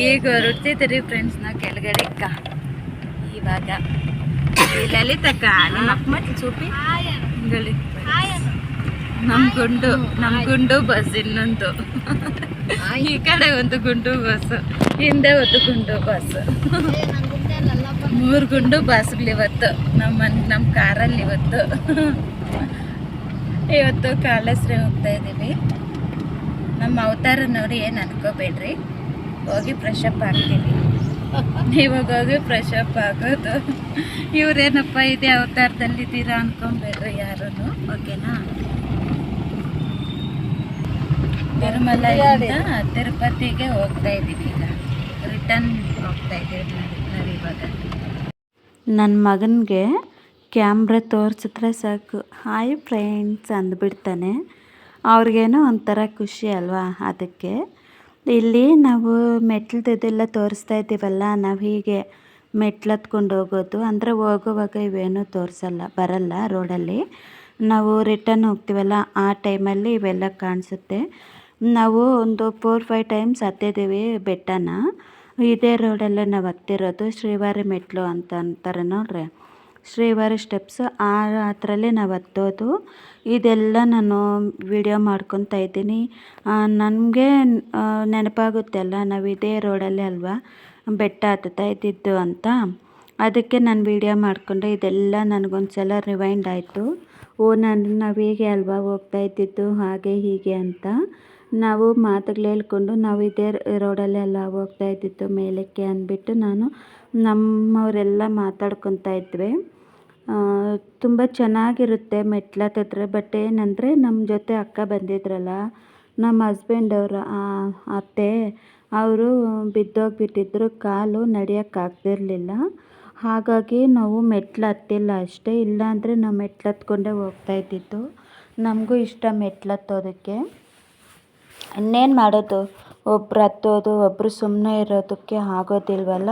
ಈಗ ಹೊರಡ್ತಿದ್ದೀರಿ ಫ್ರೆಂಡ್ಸ್ ನಾವು ಕೆಳಗಡೆ ಅಕ್ಕ ಇವಾಗ ಲಲಿತಕ್ಕ ನಿಮ್ಮ ಅಕ್ಕ ಮತ್ತೆ ಚೂಪಿ ನಮ್ ಗುಂಡು ನಮ್ ಗುಂಡು ಬಸ್ ಇನ್ನೊಂದು. ಈ ಕಡೆ ಒಂದು ಗುಂಡು ಬಸ್, ಹಿಂದೆ ಒಂದು ಗುಂಡು ಬಸ್. ಮೂರು ಗುಂಡು ಬಸ್ಗಳು ಇವತ್ತು. ನಮ್ಮ ನಮ್ಮ ಕಾರಲ್ಲಿ ಇವತ್ತು. ಇವತ್ತು ಕಾಳಶ್ರೀ ಹೋಗ್ತಾ ಇದ್ದೀವಿ. ನಮ್ಮ ಅವತಾರ ನೋಡಿ ಏನು ಅನ್ಕೋಬೇಡ್ರಿ? ಹೋಗಿ ಫ್ರೆಶ್ ಅಪ್ ಆಗ್ತೀವಿ ಇವಾಗ ಹೋಗಿ ಫ್ರೆಶ್ ಅಪ್ ಆಗೋದು. ಇವ್ರೇನಪ್ಪ ಇದೇ ಅವತಾರದಲ್ಲಿದ್ದೀರಾ ಅನ್ಕೊಂಬೇಡ್ರಿ ಯಾರೂ ಓಕೆನಾ? ತಿರುಮಲೆಯಿಂದ ತಿರುಪತಿಗೆ ಹೋಗ್ತಾ ಇದ್ದೀವಿ ಈಗ. ರಿಟರ್ನ್ ಹೋಗ್ತಾ ಇದ್ದೀವಿ ನಾವು ಇವಾಗ. ನನ್ನ ಮಗನಿಗೆ ಕ್ಯಾಮ್ರಾ ತೋರಿಸಿದ್ರೆ ಸಾಕು. Hi friends ಅಂದ್ಬಿಡ್ತಾನೆ. ಅವ್ರಿಗೇನೋ ಒಂಥರ ಖುಷಿ ಅಲ್ವಾ ಅದಕ್ಕೆ. ಇಲ್ಲಿ ನಾವು ಮೆಟ್ಲದ್ದೆಲ್ಲ ತೋರಿಸ್ತಾ ಇದ್ದೀವಲ್ಲ, ನಾವು ಹೀಗೆ ಮೆಟ್ಲು ಹತ್ಕೊಂಡು ಹೋಗೋದು. ಅಂದರೆ ಹೋಗುವಾಗ ಇವೇನೂ ತೋರಿಸಲ್ಲ, ಬರಲ್ಲ ರೋಡಲ್ಲಿ. ನಾವು ರಿಟರ್ನ್ ಹೋಗ್ತೀವಲ್ಲ, ಆ ಟೈಮಲ್ಲಿ ಇವೆಲ್ಲ ಕಾಣಿಸುತ್ತೆ. ನಾವು ಒಂದು ಫೋರ್ ಫೈವ್ ಟೈಮ್ಸ್ ಹತ್ತಿದ್ದೀವಿ ಬೆಟ್ಟನ. ಇದೇ ರೋಡಲ್ಲೇ ನಾವು ಹತ್ತಿರೋದು ಶ್ರೀವಾರಿ ಮೆಟ್ಲು ಅಂತ ಅಂತಾರೆ ನೋಡ್ರಿ. ಶ್ರೀವಾರಿ ಸ್ಟೆಪ್ಸ್ ಆ ಹತ್ರಲ್ಲೇ ನಾವು ಹತ್ತೋದು. ಇದೆಲ್ಲ ನಾನು ವಿಡಿಯೋ ಮಾಡ್ಕೊತಾ ಇದ್ದೀನಿ. ನನಗೆ ನೆನಪಾಗುತ್ತೆ ಅಲ್ಲ, ನಾವು ಇದೇ ರೋಡಲ್ಲೇ ಅಲ್ವಾ? ಬೆಟ್ಟ ಹತ್ತುತ್ತಾ ಇದ್ದಿದ್ದು ಅಂತ. ಅದಕ್ಕೆ ನಾನು ವಿಡಿಯೋ ಮಾಡಿಕೊಂಡೆ. ಇದೆಲ್ಲ ನನಗೊಂದ್ಸಲ ರಿವೈಂಡ್ ಆಯಿತು. ಓ, ನಾನು ನಾವು ಹೀಗೆ ಅಲ್ವಾ ಹೋಗ್ತಾ ಇದ್ದಿದ್ದು? ಹಾಗೆ, ಹೀಗೆ ಅಂತ. ನಾವು ಮಾತುಗಳು ಹೇಳ್ಕೊಂಡು ನಾವು ಇದೇ ರೋಡಲ್ಲೇ ಅಲ್ಲ ಹೋಗ್ತಾ ಇದ್ದಿದ್ದು ಮೇಲಕ್ಕೆ ಅಂದ್ಬಿಟ್ಟು ನಾನು ನಮ್ಮವರೆಲ್ಲ ಮಾತಾಡ್ಕೊತಾ ಇದ್ವಿ. ತುಂಬ ಚೆನ್ನಾಗಿರುತ್ತೆ ಮೆಟ್ಲು ಹತ್ತಿದ್ರೆ ಬಟ್ ಏನಂದರೆ ನಮ್ಮ ಜೊತೆ ಅಕ್ಕ ಬಂದಿದ್ರಲ್ಲ ನಮ್ಮ ಹಸ್ಬೆಂಡ್ ಅವರ ಅತ್ತೆ, ಅವರು ಬಿದ್ದೋಗ್ಬಿಟ್ಟಿದ್ರು. ಕಾಲು ನಡೆಯೋಕ್ಕಾಗ್ತಿರ್ಲಿಲ್ಲ ಹಾಗಾಗಿ ನಾವು ಮೆಟ್ಲು ಹತ್ತಿಲ್ಲ ಅಷ್ಟೇ. ಇಲ್ಲಾಂದರೆ ನಾವು ಮೆಟ್ಲು ಹತ್ಕೊಂಡೇ ಹೋಗ್ತಾ ಇದ್ದಿದ್ದು. ನಮಗೂ ಇಷ್ಟ ಮೆಟ್ಲು ಹತ್ತೋದಕ್ಕೆ. ಇನ್ನೇನು ಮಾಡೋದು? ಒಬ್ರು ಹತ್ತೋದು ಒಬ್ಬರು ಸುಮ್ಮನೆ ಇರೋದಕ್ಕೆ ಆಗೋದಿಲ್ವಲ್ಲ?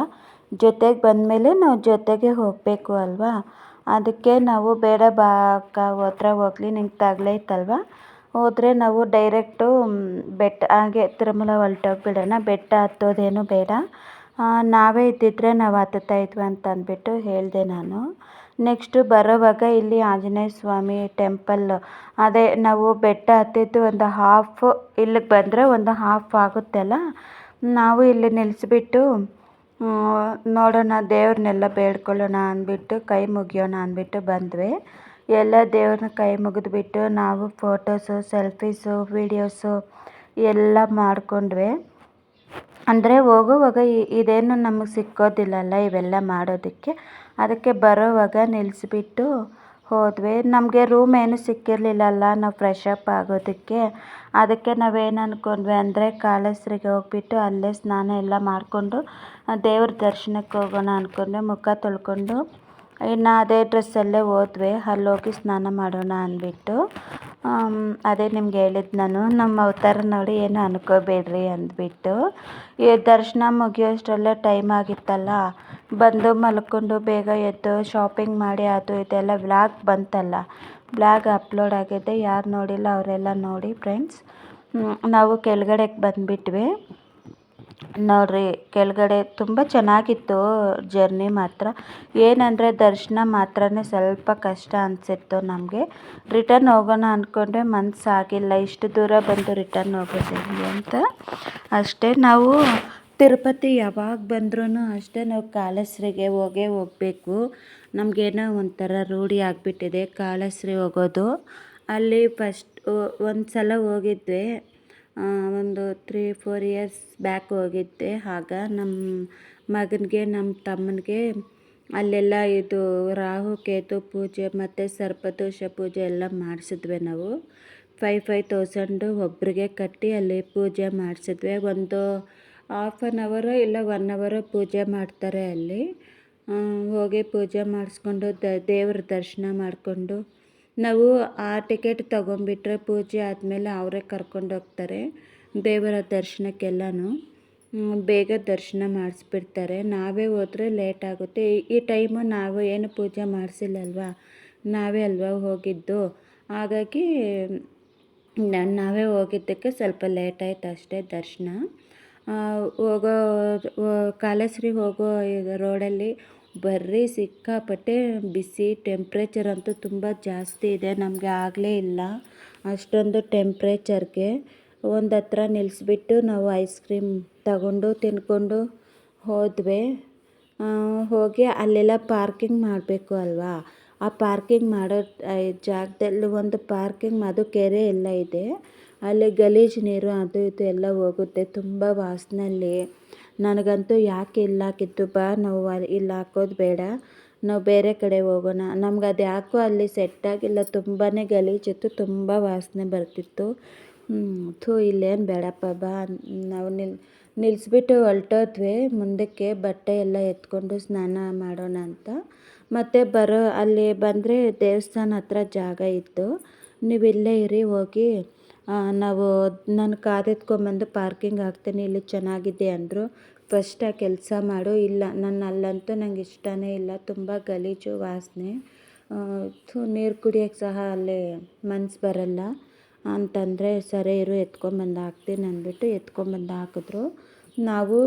ಜೊತೆಗೆ ಬಂದಮೇಲೆ ನಾವು ಜೊತೆಗೆ ಹೋಗಬೇಕು ಅಲ್ವಾ? ಅದಕ್ಕೆ ನಾವು ಬೇಡ ಭಾಗ ಹತ್ರ ಹೋಗ್ಲಿ ನಿಂಗೆ ಇತ್ತಲ್ವ? ಹೋದರೆ ನಾವು ಡೈರೆಕ್ಟು ಬೆಟ್ಟ, ಹಾಗೆ ತಿರುಮಲ ಹೊರ್ಟೋಗ್ಬಿಡೋಣ ಬೆಟ್ಟ ಹತ್ತೋದೇನು ಬೇಡ. ನಾವೇ ಇದ್ದಿದ್ದರೆ ನಾವು ಹತ್ತುತ್ತಾ ಇದ್ವಿ ಅಂತ ಅಂದ್ಬಿಟ್ಟು ಹೇಳಿದೆ ನಾನು. ನೆಕ್ಸ್ಟು ಬರೋವಾಗ ಇಲ್ಲಿ ಆಂಜನೇಯ ಸ್ವಾಮಿ ಟೆಂಪಲ್ ಅದೇ ನಾವು ಬೆಟ್ಟ ಹತ್ತಿದ್ದು ಒಂದು ಹಾಫ್ ಇಲ್ಲಿಗೆ ಬಂದರೆ ಒಂದು ಹಾಫ್ ಆಗುತ್ತಲ್ಲ? ನಾವು ಇಲ್ಲಿ ನಿಲ್ಲಿಸ್ಬಿಟ್ಟು ನೋಡೋಣ, ದೇವ್ರನ್ನೆಲ್ಲ ಬೇಡ್ಕೊಳ್ಳೋಣ ಅಂದ್ಬಿಟ್ಟು, ಕೈ ಮುಗಿಯೋಣ ಅಂದ್ಬಿಟ್ಟು ಬಂದ್ವಿ. ಎಲ್ಲ ದೇವ್ರನ್ನ ಕೈ ಮುಗಿದ್ಬಿಟ್ಟು ನಾವು ಫೋಟೋಸು, ಸೆಲ್ಫೀಸು, ವೀಡಿಯೋಸು ಎಲ್ಲ ಮಾಡಿಕೊಂಡ್ವಿ. ಅಂದರೆ ಹೋಗುವಾಗ ಇದೇನು ನಮಗೆ ಸಿಕ್ಕೋದಿಲ್ಲಲ್ಲ ಇವೆಲ್ಲ ಮಾಡೋದಕ್ಕೆ. ಅದಕ್ಕೆ ಬರೋವಾಗ ನಿಲ್ಲಿಸ್ಬಿಟ್ಟು ಹೋದ್ವಿ. ನಮಗೆ ರೂಮ್ ಏನು ಸಿಕ್ಕಿರಲಿಲ್ಲಲ್ಲ, ನಾವು ಫ್ರೆಶ್ ಅಪ್ ಆಗೋದಕ್ಕೆ. ಅದಕ್ಕೆ ನಾವೇನು ಅಂದ್ಕೊಂಡ್ವಿ ಅಂದರೆ, ಕಾಳಸ್ರಿಗೆ ಹೋಗ್ಬಿಟ್ಟು ಅಲ್ಲೇ ಸ್ನಾನ ಎಲ್ಲ ಮಾಡಿಕೊಂಡು, ದೇವ್ರ ದರ್ಶನಕ್ಕೆ ಹೋಗೋಣ ಅಂದ್ಕೊಂಡ್ವಿ ಮುಖ ತೊಳ್ಕೊಂಡು. ಇನ್ನು ಅದೇ ಡ್ರೆಸ್ಸಲ್ಲೇ ಹೋದ್ವಿ. ಅಲ್ಲೋಗಿ ಸ್ನಾನ ಮಾಡೋಣ ಅಂದ್ಬಿಟ್ಟು. ಅದೇ ನಿಮ್ಗೆ ಹೇಳಿದ್ದು ನಾನು, ನಮ್ಮ ಅವತಾರ ನೋಡಿ ಏನು ಅನ್ಕೋಬೇಡ್ರಿ ಅಂದ್ಬಿಟ್ಟು. ಈ ದರ್ಶನ ಮುಗಿಯೋಷ್ಟರಲ್ಲೇ ಟೈಮ್ ಆಗಿತ್ತಲ್ಲ. ಬಂದು ಮಲ್ಕೊಂಡು ಬೇಗ ಎದ್ದು ಶಾಪಿಂಗ್ ಮಾಡಿ ಅದು ಇದೆಲ್ಲ ವ್ಲಾಗ್ ಬಂತಲ್ಲ. ವ್ಲಾಗ್ ಅಪ್ಲೋಡ್ ಆಗಿದೆ. ಯಾರು ನೋಡಿಲ್ಲ ಅವರೆಲ್ಲ ನೋಡಿ ಫ್ರೆಂಡ್ಸ್ ನಾವು ಕೆಳಗಡೆಗೆ ಬಂದುಬಿಟ್ವಿ. ನೋಡಿರಿ, ಕೆಳಗಡೆ ತುಂಬ ಚೆನ್ನಾಗಿತ್ತು ಜರ್ನಿ ಮಾತ್ರ. ಏನಂದರೆ ದರ್ಶನ ಮಾತ್ರನೇ ಸ್ವಲ್ಪ ಕಷ್ಟ ಅನಿಸಿತ್ತು ನಮಗೆ. ರಿಟರ್ನ್ ಹೋಗೋಣ ಅಂದ್ಕೊಂಡ್ರೆ ಮನಸ್ಸಾಗಿಲ್ಲ ಇಷ್ಟು ದೂರ ಬಂದು ರಿಟರ್ನ್ ಹೋಗೋದು ಅಂತ. ಅಷ್ಟೇ ನಾವು ತಿರುಪತಿ ಯಾವಾಗ ಬಂದ್ರೂ ಅಷ್ಟೇ ನಾವು ಕಾಲಸ್ರಿಗೆ ಹೋಗೇ ಹೋಗಬೇಕು. ನಮಗೇನೋ ಒಂಥರ ರೂಢಿ ಆಗಿಬಿಟ್ಟಿದೆ ಕಾಲಸ್ರಿ ಹೋಗೋದು. ಅಲ್ಲಿ ಫಸ್ಟ್ ಒಂದು ಸಲ ಹೋಗಿದ್ವಿ. ಒಂದು ತ್ರೀ ಫೋರ್ ಇಯರ್ಸ್ ಬ್ಯಾಕ್ ಹೋಗಿದ್ದೆ. ಆಗ ನಮ್ಮ ಮಗನಿಗೆ ನಮ್ಮ ತಮ್ಮನಿಗೆ ಅಲ್ಲೆಲ್ಲ ಇದು ರಾಹು, ಕೇತು ಪೂಜೆ ಮತ್ತು ಸರ್ಪದೋಷ ಪೂಜೆ ಎಲ್ಲ ಮಾಡಿಸಿದ್ವಿ ನಾವು. ಫೈವ್ ಫೈವ್ ತೌಸಂಡು ಒಬ್ಬರಿಗೆ ಕಟ್ಟಿ ಅಲ್ಲಿ ಪೂಜೆ ಮಾಡಿಸಿದ್ವಿ. ಒಂದು ಹಾಫ್ ಆನ್ ಅವರು ಇಲ್ಲ ಒನ್ ಅವರು ಪೂಜೆ ಮಾಡ್ತಾರೆ ಅಲ್ಲಿ. ಹೋಗಿ ಪೂಜೆ ಮಾಡಿಸ್ಕೊಂಡು ದೇವ್ರ ದರ್ಶನ ಮಾಡಿಕೊಂಡು ನಾವು ಆ ಟಿಕೆಟ್ ತೊಗೊಂಬಿಟ್ರೆ ಪೂಜೆ ಆದಮೇಲೆ ಅವರೇ ಕರ್ಕೊಂಡೋಗ್ತಾರೆ ದೇವರ ದರ್ಶನಕ್ಕೆಲ್ಲನೂ. ಬೇಗ ದರ್ಶನ ಮಾಡಿಸ್ಬಿಡ್ತಾರೆ. ನಾವೇ ಹೋದರೆ ಲೇಟ್ ಆಗುತ್ತೆ. ಈ ಟೈಮು ನಾವು ಏನು ಪೂಜೆ ಮಾಡಿಸಿಲ್ಲಲ್ವಾ? ನಾವೇ ಅಲ್ವಾ ಹೋಗಿದ್ದು? ಹಾಗಾಗಿ ನಾವೇ ಹೋಗಿದ್ದಕ್ಕೆ ಸ್ವಲ್ಪ ಲೇಟ್ ಆಯ್ತು ಅಷ್ಟೇ ದರ್ಶನ. ಹೋಗೋ ಕಾಲಶ್ರೀ ಹೋಗೋ ರೋಡಲ್ಲಿ ಬರ್ರಿ ಸಿಕ್ಕಾಪಟ್ಟೆ ಬಿಸಿ ಟೆಂಪ್ರೇಚರ್ ಅಂತೂ ತುಂಬ ಜಾಸ್ತಿ ಇದೆ, ನಮಗೆ ಆಗಲೇ ಇಲ್ಲ. ಅಷ್ಟೊಂದು ಟೆಂಪ್ರೇಚರ್ಗೆ ಒಂದು ಹತ್ರ ನಿಲ್ಲಿಸ್ಬಿಟ್ಟು ನಾವು ಐಸ್ ಕ್ರೀಮ್ ತಗೊಂಡು ತಿನ್ಕೊಂಡು ಹೋದ್ವಿ. ಹೋಗಿ ಅಲ್ಲೆಲ್ಲ ಪಾರ್ಕಿಂಗ್ ಮಾಡಬೇಕು ಅಲ್ವಾ? ಆ ಪಾರ್ಕಿಂಗ್ ಮಾಡೋ ಜಾಗದಲ್ಲಿ ಒಂದು ಪಾರ್ಕಿಂಗ್ ಅದು ಕೆರೆ ಎಲ್ಲ ಇದೆ. ಅಲ್ಲಿ ಗಲೀಜು ನೀರು ಅದು ಇದು ಎಲ್ಲ ಹೋಗುತ್ತೆ, ತುಂಬ ವಾಸನಲ್ಲಿ. ನನಗಂತೂ ಯಾಕೆ ಇಲ್ಲಿ ಬಾ, ನಾವು ಇಲ್ಲಿ ಹಾಕೋದು ಬೇಡ, ನಾವು ಬೇರೆ ಕಡೆ ಹೋಗೋಣ. ನಮ್ಗೆ ಅದು ಯಾಕೋ ಅಲ್ಲಿ ಸೆಟ್ ಆಗಿಲ್ಲ ತುಂಬಾ ಗಲೀಜಿತ್ತು, ತುಂಬ ವಾಸನೆ ಬರ್ತಿತ್ತು. ಥೂ, ಇಲ್ಲೇನು ಬೇಡಪ್ಪ, ಬಾ. ನಾವು ನಿಲ್ ನಿಲ್ಲಿಸ್ಬಿಟ್ಟು ಹೊಲ್ಟೋದ್ವಿ. ಮುಂದಕ್ಕೆ ಬಟ್ಟೆ ಎಲ್ಲ ಎತ್ಕೊಂಡು ಸ್ನಾನ ಮಾಡೋಣ ಅಂತ. ಮತ್ತು ಬರೋ, ಅಲ್ಲಿ ಬಂದರೆ ದೇವಸ್ಥಾನ ಹತ್ರ ಜಾಗ ಇತ್ತು. ನೀವು ಇಲ್ಲೇ ಇರಿ, ಹೋಗಿ. ನಾವು ನಾನು ಕಾರ್ ಎತ್ಕೊಂಬಂದು ಪಾರ್ಕಿಂಗ್ ಹಾಕ್ತೀನಿ, ಇಲ್ಲಿ ಚೆನ್ನಾಗಿದೆ ಅಂದರು. ಫಸ್ಟ್ ಆ ಕೆಲಸ ಮಾಡು. ಇಲ್ಲ, ನಾನು ಅಲ್ಲಂತೂ ನಂಗೆ ಇಷ್ಟನೇ ಇಲ್ಲ. ತುಂಬ ಗಲೀಜು ವಾಸನೆ. ಸೊ ನೀರು ಕುಡಿಯೋಕ್ಕೆ ಸಹ ಅಲ್ಲಿ ಮನ್ಸು ಬರಲ್ಲ. ಅಂತಂದರೆ, ಸರಿ ಇರು ಎತ್ಕೊಂಬಂದು ಹಾಕ್ತೀನಿ ಅಂದ್ಬಿಟ್ಟು ಎತ್ಕೊಂಬಂದು ಹಾಕಿದ್ರು. ನಾವು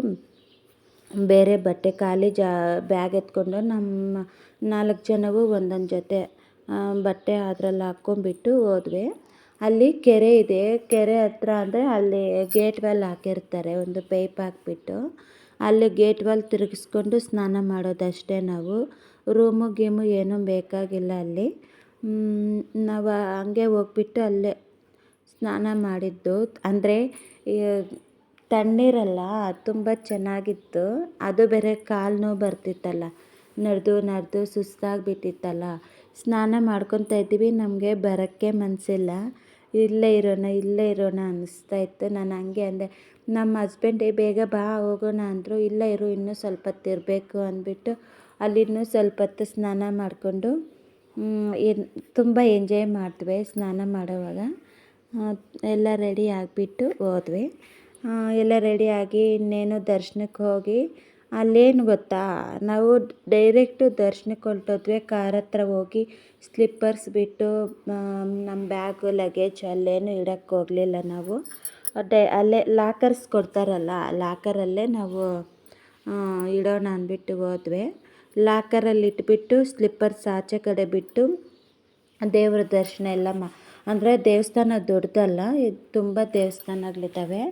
ಬೇರೆ ಬಟ್ಟೆ ಖಾಲಿ ಜಾ, ಬ್ಯಾಗ್ ಎತ್ಕೊಂಡು ನಮ್ಮ ನಾಲ್ಕು ಜನವು ಒಂದೊಂದು ಜೊತೆ ಬಟ್ಟೆ ಅದರಲ್ಲಿ ಹಾಕ್ಕೊಂಬಿಟ್ಟು ಹೋದ್ವಿ. ಅಲ್ಲಿ ಕೆರೆ ಇದೆ. ಕೆರೆ ಹತ್ರ ಅಂದರೆ ಅಲ್ಲಿ ಗೇಟ್ ವಾಲ್ ಹಾಕಿರ್ತಾರೆ. ಒಂದು ಪೈಪ್ ಹಾಕ್ಬಿಟ್ಟು. ಅಲ್ಲಿ ಗೇಟ್ ವಾಲ್ ತಿರುಗಿಸ್ಕೊಂಡು ಸ್ನಾನ ಮಾಡೋದಷ್ಟೇ ನಾವು. ರೂಮು ಗೀಮು ಏನೂ ಬೇಕಾಗಿಲ್ಲ ಅಲ್ಲಿ. ನಾವು ಹಂಗೆ ಹೋಗ್ಬಿಟ್ಟು ಅಲ್ಲೇ ಸ್ನಾನ ಮಾಡಿದ್ದು. ಅಂದರೆ ತಣ್ಣೀರಲ್ಲ, ತುಂಬ ಚೆನ್ನಾಗಿತ್ತು. ಅದು ಬೇರೆ ಕಾಲು ನೋವು ಬರ್ತಿತ್ತಲ್ಲ. ನಡೆದು ನಡೆದು ಸುಸ್ತಾಗಿಬಿಟ್ಟಿತ್ತಲ್ಲ. ಸ್ನಾನ ಮಾಡ್ಕೊತಾ ಇದ್ದೀವಿ. ನಮಗೆ ಬರೋಕ್ಕೆ ಮನಸ್ಸಿಲ್ಲ ಇಲ್ಲೇ ಇರೋಣ ಇಲ್ಲೇ ಇರೋಣ ಅನ್ನಿಸ್ತಾ ಇತ್ತು. ನಾನು ಹಂಗೆ ಅಂದೆ, ನಮ್ಮ ಹಸ್ಬೆಂಡ್ ಬೇಗ ಬಾ, ಹೋಗೋಣ ಅಂದರು, ಇಲ್ಲ ಇರು, ಇನ್ನೂ ಸ್ವಲ್ಪ ಹೊತ್ತು ಇರಬೇಕು, ಅಂದ್ಬಿಟ್ಟು ಅಲ್ಲಿ ಇನ್ನೂ ಸ್ವಲ್ಪ ಹೊತ್ತು ಸ್ನಾನ ಮಾಡಿಕೊಂಡು ಏನು, ತುಂಬ ಎಂಜಾಯ್ ಮಾಡಿದ್ವಿ ಸ್ನಾನ ಮಾಡೋವಾಗ. ಎಲ್ಲ ರೆಡಿ ಆಗಿಬಿಟ್ಟು ಹೋದ್ವಿ. ಎಲ್ಲ ರೆಡಿಯಾಗಿ ಇನ್ನೇನು ದರ್ಶನಕ್ಕೆ ಹೋಗಿ ಅಲ್ಲೇನು ಗೊತ್ತಾ? ನಾವು ಡೈರೆಕ್ಟ್ ದರ್ಶನಕ್ಕೆ ಹೊರ್ಟೋದ್ವಿ ಕಾರ್ ಹತ್ರ ಹೋಗಿ ಸ್ಲಿಪ್ಪರ್ಸ್ ಬಿಟ್ಟು ನಮ್ಮ ಬ್ಯಾಗು, ಲಗೇಜ್ ಅಲ್ಲೇನು ಇಡಕ್ಕೆ ಹೋಗಲಿಲ್ಲ ನಾವು. ಡೈ, ಅಲ್ಲೇ ಲಾಕರ್ಸ್ ಕೊಡ್ತಾರಲ್ಲ, ಲಾಕರಲ್ಲೇ ನಾವು ಇಡೋಣ ಅಂದ್ಬಿಟ್ಟು ಹೋದ್ವಿ. ಲಾಕರಲ್ಲಿ ಇಟ್ಬಿಟ್ಟು, ಸ್ಲಿಪ್ಪರ್ಸ್ ಆಚೆ ಕಡೆ ಬಿಟ್ಟು, ದೇವರ ದರ್ಶನ ಎಲ್ಲ ಮಾ, ಅಂದರೆ ದೇವಸ್ಥಾನ ದೊಡ್ಡದಲ್ಲ ತುಂಬ ದೇವಸ್ಥಾನಗಳಿದ್ದಾವೆ.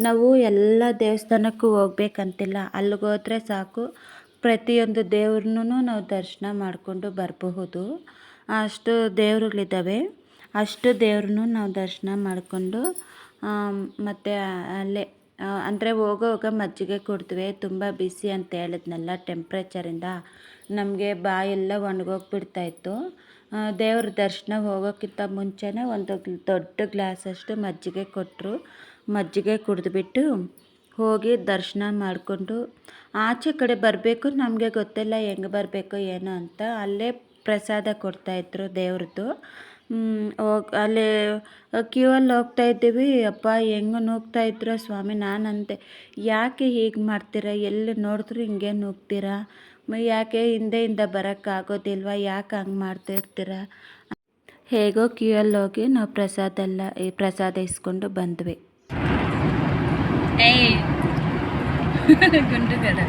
ನಾವು ಎಲ್ಲ ದೇವಸ್ಥಾನಕ್ಕೂ ಹೋಗ್ಬೇಕಂತಿಲ್ಲ. ಅಲ್ಲಿಗೋದ್ರೆ ಸಾಕು. ಪ್ರತಿಯೊಂದು ದೇವ್ರನ್ನೂ ನಾವು ದರ್ಶನ ಮಾಡಿಕೊಂಡು ಬರಬಹುದು. ಅಷ್ಟು ದೇವರುಗಳಿದ್ದಾವೆ. ಅಷ್ಟು ದೇವ್ರನ್ನೂ ನಾವು ದರ್ಶನ ಮಾಡಿಕೊಂಡು ಮತ್ತು ಅಲ್ಲೇ ಅಂದರೆ ಹೋಗೋವಾಗ ಮಜ್ಜಿಗೆ ಕುಡಿದ್ವಿ. ತುಂಬ ಬಿಸಿ ಅಂತ ಹೇಳಿದ್ನಲ್ಲ ಟೆಂಪ್ರೇಚರಿಂದ ನಮಗೆ ಬಾಯೆಲ್ಲ ಒಣಗೋಗ್ಬಿಡ್ತಾಯಿತ್ತು ದೇವ್ರ ದರ್ಶನ ಹೋಗೋಕ್ಕಿಂತ ಮುಂಚೆನೇ ಒಂದು ದೊಡ್ಡ ಗ್ಲಾಸಷ್ಟು ಮಜ್ಜಿಗೆ ಕೊಟ್ಟರು ಮಜ್ಜಿಗೆ ಕುಡಿದ್ಬಿಟ್ಟು ಹೋಗಿ ದರ್ಶನ ಮಾಡಿಕೊಂಡು ಆಚೆ ಕಡೆ ಬರಬೇಕು, ನಮಗೆ ಗೊತ್ತಿಲ್ಲ ಹೆಂಗೆ ಬರಬೇಕು, ಏನು ಅಂತ. ಅಲ್ಲೇ ಪ್ರಸಾದ ಕೊಡ್ತಾಯಿದ್ರು ದೇವ್ರದ್ದು. ಹೋಗಿ, ಅಲ್ಲಿ ಕ್ಯೂ ಅಲ್ಲಿ ಹೋಗ್ತಾ ಇದ್ದೀವಿ. ಅಪ್ಪ, ಹೆಂಗೆ ನೂಗ್ತಾ ಇದ್ರು ಸ್ವಾಮಿ, ನಾನಂತೆ. ಯಾಕೆ ಹೀಗೆ ಮಾಡ್ತೀರಾ? ಎಲ್ಲಿ ನೋಡಿದ್ರು ಹಿಂಗೆ ನೂಗ್ತೀರಾ? ಯಾಕೆ ಹಿಂದೆಯಿಂದ ಬರೋಕ್ಕಾಗೋದಿಲ್ವ ಯಾಕೆ ಹಂಗೆ ಮಾಡ್ತಿರ್ತೀರ ಹೇಗೋ ಕ್ಯೂ ಅಲ್ಲಿ ಹೋಗಿ ನಾವು ಪ್ರಸಾದ ಎಲ್ಲ ಪ್ರಸಾದ ಇಸ್ಕೊಂಡು ಬಂದ್ವಿ. ಏಯ್ ಗುಂಡುಗಡ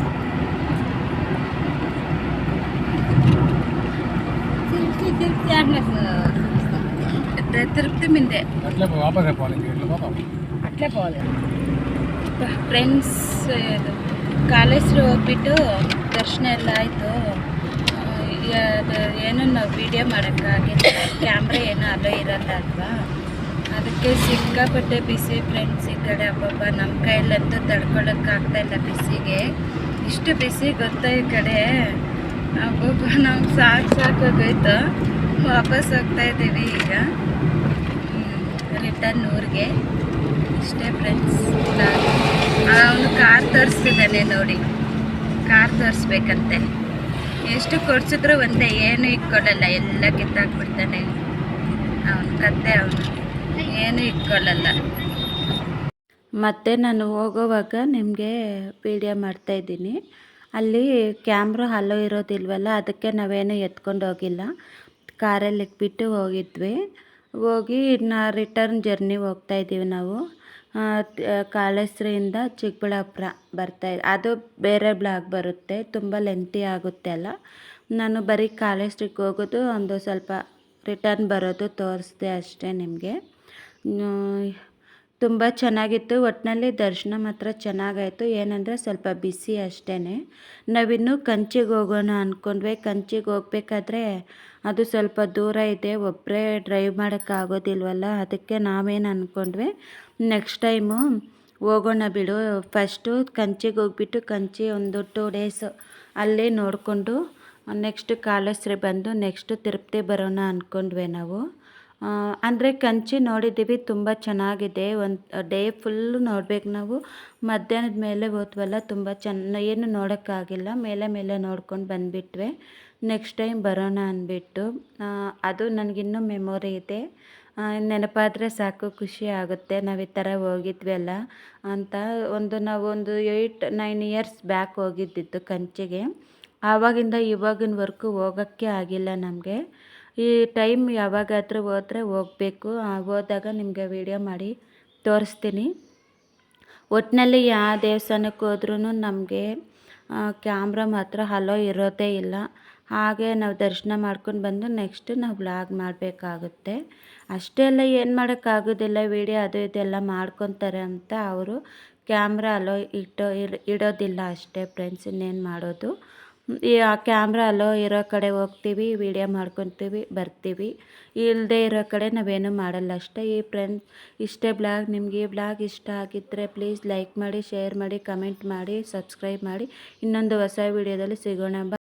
తిరుపతి మిందే అట్లే పో, వాపస్ పోవాలి ఇంక ఇట్లా పోతాం ಅಟ್ಲೇ పోవాలి ಫ್ರೆಂಡ್ಸ್ ಕಾಲೇಜ್ಗೆ ಹೋಗ್ಬಿಟ್ಟು ದರ್ಶನ ಎಲ್ಲ ಆಯಿತು ಅದು ಏನೋ ನಾವು ವೀಡಿಯೋ ಮಾಡೋಕ್ಕಾಗಿಲ್ಲ ಕ್ಯಾಮ್ರಾ ಏನೋ ಅಲ್ಲೋ ಇರಲ್ಲ ಅಲ್ವಾ ಅದಕ್ಕೆ ಸಿಕ್ಕಾಪಟ್ಟೆ ಬಿಸಿ ಫ್ರೆಂಡ್ಸ್ ಈ ಕಡೆ ಅಬ್ಬಬ್ಬ ನಮ್ಮ ಕೈಯಲ್ಲಂತೂ ತಡ್ಕೊಳಕ್ಕಾಗ್ತಾ ಇಲ್ಲ ಬಿಸಿಗೆ. ಇಷ್ಟು ಬಿಸಿ ಗೊತ್ತಾ ಈ ಕಡೆ? ಅಬ್ಬಬ್ಬ ನಮ್ಗೆ ಸಾಕು ಸಾಕಾಗೋಯ್ತು ವಾಪಸ್ ಹೋಗ್ತಾ ಇದ್ದೀವಿ ಈಗ. ರಿಟರ್ನ್ ಊರಿಗೆ. ಇಷ್ಟೇ ಫ್ರೆಂಡ್ಸ್ ಅವನು ಕಾರ್ ತೋರಿಸ್ತಿದ್ದಾನೆ ನೋಡಿ. ಕಾರ್ ತೋರಿಸ್ಬೇಕಂತೆ. ಎಷ್ಟು ಕೊಡ್ಸಿದ್ರು ಒಂದೇ, ಏನು ಇಟ್ಕೊಡಲ್ಲ ಎಲ್ಲ ಕಿತ್ತಾಕ್ಬಿಡ್ತಾನೆ. ಅವನ ಕತ್ತೆ ಅವನು. ಏನು ಇಟ್ಕೊಳ್ಳಲ್ಲ. ಮತ್ತು ನಾನು ಹೋಗೋವಾಗ ನಿಮಗೆ ವೀಡಿಯೋ ಮಾಡ್ತಾಯಿದ್ದೀನಿ ಅಲ್ಲಿ ಕ್ಯಾಮ್ರಾ ಹಲೋ ಇರೋದಿಲ್ವಲ್ಲ ಅದಕ್ಕೆ ನಾವೇನು ಎತ್ಕೊಂಡು ಹೋಗಿಲ್ಲ. ಕಾರಲ್ಲಿ ಇಟ್ಬಿಟ್ಟು ಹೋಗಿದ್ವಿ. ಹೋಗಿ ಇನ್ನು ರಿಟರ್ನ್ ಜರ್ನಿ ಹೋಗ್ತಾ ಇದ್ದೀವಿ ನಾವು. ಆ, ಕಾಳೇಶ್ವರಿಯಿಂದ ಚಿಕ್ಕಬಳ್ಳಾಪುರ ಬರ್ತಾ ಅದು ಬೇರೆ ಬ್ಲಾಗ್ ಬರುತ್ತೆ ತುಂಬ ಲೆಂತಿ ಆಗುತ್ತೆ ಅಲ್ಲ. ನಾನು ಬರೀ ಕಾಳೇಶ್ವರಿಗೆ ಹೋಗೋದು ಒಂದು ಸ್ವಲ್ಪ ರಿಟರ್ನ್ ಬರೋದು ತೋರಿಸ್ದೆ ಅಷ್ಟೇ ನಿಮಗೆ. ತುಂಬ ಚೆನ್ನಾಗಿತ್ತು. ಒಟ್ಟಿನಲ್ಲಿ ದರ್ಶನ ಮಾತ್ರ ಚೆನ್ನಾಗಾಯಿತು. ಏನಂದರೆ ಸ್ವಲ್ಪ ಬಿಸಿ ಅಷ್ಟೇ ನಾವಿನ್ನೂ ಕಂಚಿಗೆ ಹೋಗೋಣ ಅಂದ್ಕೊಂಡ್ವಿ ಕಂಚಿಗೆ ಹೋಗ್ಬೇಕಾದ್ರೆ ಅದು ಸ್ವಲ್ಪ ದೂರ ಇದೆ. ಒಬ್ಬರೇ ಡ್ರೈವ್ ಮಾಡೋಕ್ಕಾಗೋದಿಲ್ವಲ್ಲ ಅದಕ್ಕೆ ನಾವೇನು ಅಂದ್ಕೊಂಡ್ವಿ ನೆಕ್ಸ್ಟ್ ಟೈಮು ಹೋಗೋಣ ಬಿಡು. ಫಸ್ಟು ಕಂಚಿಗೆ ಹೋಗ್ಬಿಟ್ಟು ಕಂಚಿ ಒಂದು ಟೂ ಡೇಸ್ ಅಲ್ಲೇ ನೋಡಿಕೊಂಡು ನೆಕ್ಸ್ಟ್ ಕಾಳೇಶ್ವರಿ ಬಂದು ನೆಕ್ಸ್ಟು ತಿರುಪತಿ ಬರೋಣ ಅಂದ್ಕೊಂಡ್ವಿ ನಾವು. ಅಂದರೆ ಕಂಚಿ ನೋಡಿದ್ದೀವಿ, ತುಂಬ ಚೆನ್ನಾಗಿದೆ. ಒಂದು ಡೇ ಫುಲ್ಲು ನೋಡ್ಬೇಕು ನಾವು. ಮಧ್ಯಾಹ್ನದ ಮೇಲೆ ಹೋದ್ವಲ್ಲ, ತುಂಬ ಚೆನ್ನ, ಏನು ನೋಡೋಕ್ಕಾಗಿಲ್ಲ. ಮೇಲೆ ಮೇಲೆ ನೋಡ್ಕೊಂಡು ಬಂದುಬಿಟ್ವಿ. ನೆಕ್ಸ್ಟ್ ಟೈಮ್ ಬರೋಣ ಅಂದ್ಬಿಟ್ಟು. ಅದು ನನಗಿನ್ನೂ ಮೆಮೊರಿ ಇದೆ. ನೆನಪಾದರೆ ಸಾಕು, ಖುಷಿ ಆಗುತ್ತೆ. ನಾವು ಈ ಥರ ಹೋಗಿದ್ವಿ ಅಲ್ಲ ಅಂತ ಒಂದು, ನಾವು ಒಂದು ಏಯ್ಟ್, ನೈನ್ ಇಯರ್ಸ್ ಬ್ಯಾಕ್ ಹೋಗಿದ್ದಿತ್ತು ಕಂಚಿಗೆ. ಆವಾಗಿಂದ ಇವಾಗಿನವರೆಗೂ ಹೋಗೋಕ್ಕೆ ಆಗಿಲ್ಲ ನಮಗೆ. ಈ ಟೈಮ್ ಯಾವಾಗಾದರೂ ಹೋದರೆ ಹೋಗಬೇಕು. ಹೋದಾಗ ನಿಮಗೆ ವಿಡಿಯೋ ಮಾಡಿ ತೋರಿಸ್ತೀನಿ. ಒಟ್ಟಿನಲ್ಲಿ ಯಾವ ದೇವಸ್ಥಾನಕ್ಕೆ ಹೋದ್ರೂ ನಮಗೆ ಕ್ಯಾಮ್ರಾ ಮಾತ್ರ ಹಲೋ ಇರೋದೇ ಇಲ್ಲ. ಹಾಗೆ ನಾವು ದರ್ಶನ ಮಾಡ್ಕೊಂಡು ಬಂದು ನೆಕ್ಸ್ಟ್ ನಾವು ಬ್ಲಾಗ್ ಮಾಡಬೇಕಾಗುತ್ತೆ. ಅಷ್ಟೇ ಎಲ್ಲ ಏನು ಮಾಡೋಕ್ಕಾಗೋದಿಲ್ಲ ವೀಡಿಯೋ ಅದು ಇದೆಲ್ಲ ಮಾಡ್ಕೊತಾರೆ ಅಂತ ಅವರು ಕ್ಯಾಮ್ರಾ ಅಲೋ ಇಟ್ಟು ಇಡೋದಿಲ್ಲ ಅಷ್ಟೇ ಫ್ರೆಂಡ್ಸ್ ಇನ್ನೇನು ಮಾಡೋದು. ಈ ಆ ಕ್ಯಾಮ್ರಾ ಅಲೋ ಇರೋ ಕಡೆ ಹೋಗ್ತೀವಿ ವಿಡಿಯೋ ಮಾಡ್ಕೊತೀವಿ, ಬರ್ತೀವಿ. ಇಲ್ಲದೆ ಇರೋ ಕಡೆ ನಾವೇನು ಮಾಡಲ್ಲ ಅಷ್ಟೇ. ಈ ಫ್ರೆಂಡ್ ಇಷ್ಟೇ ಬ್ಲಾಗ್ ನಿಮಗೆ ಈ ಬ್ಲಾಗ್ ಇಷ್ಟ ಆಗಿದ್ದರೆ ಪ್ಲೀಸ್ ಲೈಕ್ ಮಾಡಿ ಶೇರ್ ಮಾಡಿ ಕಮೆಂಟ್ ಮಾಡಿ ಸಬ್ಸ್ಕ್ರೈಬ್ ಮಾಡಿ. ಇನ್ನೊಂದು ಹೊಸ ವಿಡಿಯೋದಲ್ಲಿ ಸಿಗೋಣ.